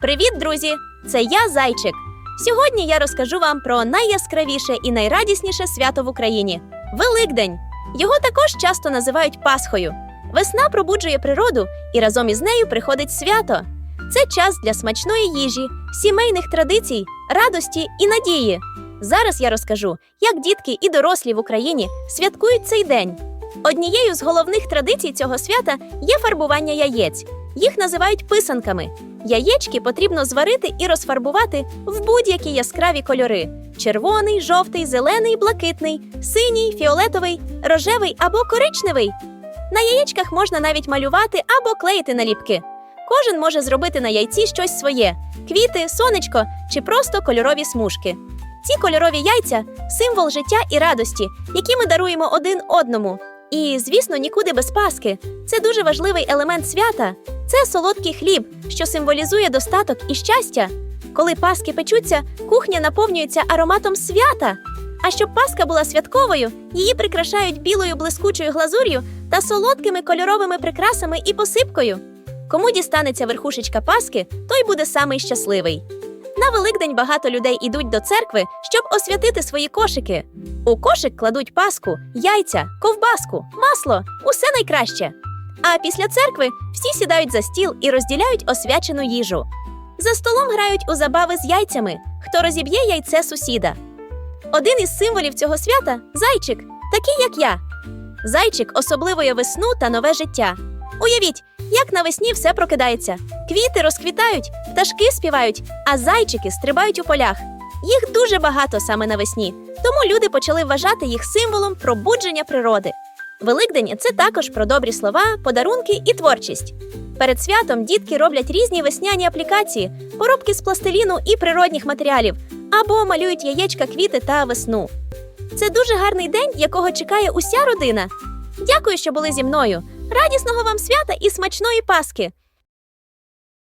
Привіт, друзі! Це я Зайчик. Сьогодні я розкажу вам про найяскравіше і найрадісніше свято в Україні Великдень. Його також часто називають Пасхою. Весна пробуджує природу, і разом із нею приходить свято. Це час для смачної їжі, сімейних традицій, радості і надії. Зараз я розкажу, як дітки і дорослі в Україні святкують цей день. Однією з головних традицій цього свята є фарбування яєць. Їх називають писанками. Яєчки потрібно зварити і розфарбувати в будь-які яскраві кольори: червоний, жовтий, зелений, блакитний, синій, фіолетовий, рожевий або коричневий. На яєчках можна навіть малювати або клеїти наліпки. Кожен може зробити на яйці щось своє: квіти, сонечко чи просто кольорові смужки. Ці кольорові яйця символ життя і радості, які ми даруємо один одному. І, звісно, нікуди без паски. Це дуже важливий елемент свята. Це солодкий хліб, що символізує достаток і щастя. Коли паски печуться, кухня наповнюється ароматом свята. А щоб паска була святковою, її прикрашають білою блискучою глазур'ю та солодкими кольоровими прикрасами і посипкою. Кому дістанеться верхушечка паски, той буде самий щасливий. На Великдень багато людей ідуть до церкви, щоб освятити свої кошики. У кошик кладуть паску, яйця, ковбаску, масло усе найкраще. А після церкви всі сідають за стіл і розділяють освячену їжу. За столом грають у забави з яйцями, хто розіб'є яйце сусіда. Один із символів цього свята зайчик, такий як я. Зайчик особливує весну та нове життя. Уявіть, як навесні все прокидається. Квіти розквітають, пташки співають, а зайчики стрибають у полях. Їх дуже багато саме навесні, тому люди почали вважати їх символом пробудження природи. Великдень це також про добрі слова, подарунки і творчість. Перед святом дітки роблять різні весняні аплікації, поробки з пластиліну і природних матеріалів, або малюють яєчка, квіти та весну. Це дуже гарний день, якого чекає уся родина. Дякую, що були зі мною. Радісного вам свята і смачної Паски!